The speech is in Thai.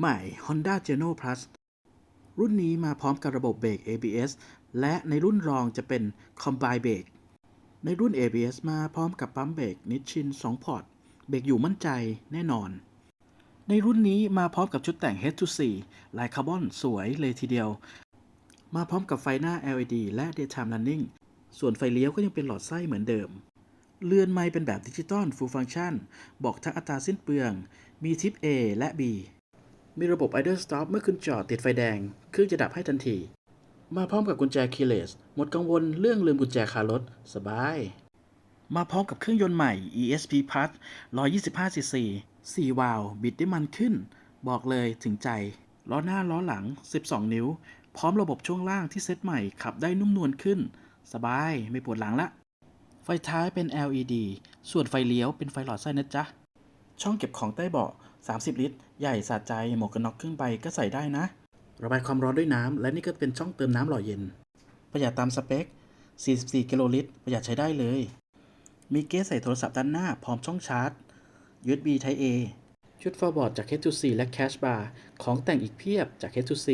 ใหม่ Honda Geno Plus รุ่นนี้มาพร้อมกับระบบเบรก ABS และในรุ่นรองจะเป็น Combine Brake ในรุ่น ABS มาพร้อมกับปั๊มเบรกนิชชิน 2 พอร์ต เบรกอยู่มั่นใจแน่นอน ในรุ่นนี้มาพร้อมกับชุดแต่ง Head to 4ลายคาร์บอนสวยเลยทีเดียว มาพร้อมกับไฟหน้า LED และ Daytime Running ส่วนไฟเลี้ยวก็ยังเป็นหลอดไส้เหมือนเดิมเรือนไม้เป็นแบบดิจิตอล Full Function บอกทั้งอัตราสิ้นเปลือง มีทิป A และ B มีระบบ Idle Stop เมื่อคุณจอดติดไฟแดง เครื่องจะดับให้ทันที มาพร้อมกับกุญแจ Keyless หมดกังวลเรื่องลืมกุญแจคารถ สบาย มาพร้อมกับเครื่องยนต์ใหม่ ESP Plus 125cc 4 วาล์วบิดได้มันขึ้น บอกเลยถึงใจ ล้อหน้าล้อหลัง 12 นิ้ว พร้อมระบบช่วงล่างที่เซ็ตใหม่ขับได้นุ่มนวลขึ้น สบายไม่ปวดหลังละ ไฟท้ายเป็น LED ส่วนไฟเลี้ยวเป็นไฟหลอดไส้นะจ๊ะ ช่องเก็บของใต้เบาะ 30 ลิตร ใหญ่สะใจหมวกกันน็อกครึ่งใบก็ใส่ได้นะ ระบายความร้อนด้วยน้ำ และนี่ก็เป็นช่องเติมน้ำหล่อเย็น ประหยัดตามสเปค 44 กิโลลิตร ประหยัดใช้ได้เลย มีเกสใส่โทรศัพท์ด้านหน้า พร้อมช่องชาร์จ USB Type A ชุดฟอร์บอร์ดจาก H2C และ Cash Bar ของแต่งอีกเพียบจาก H2C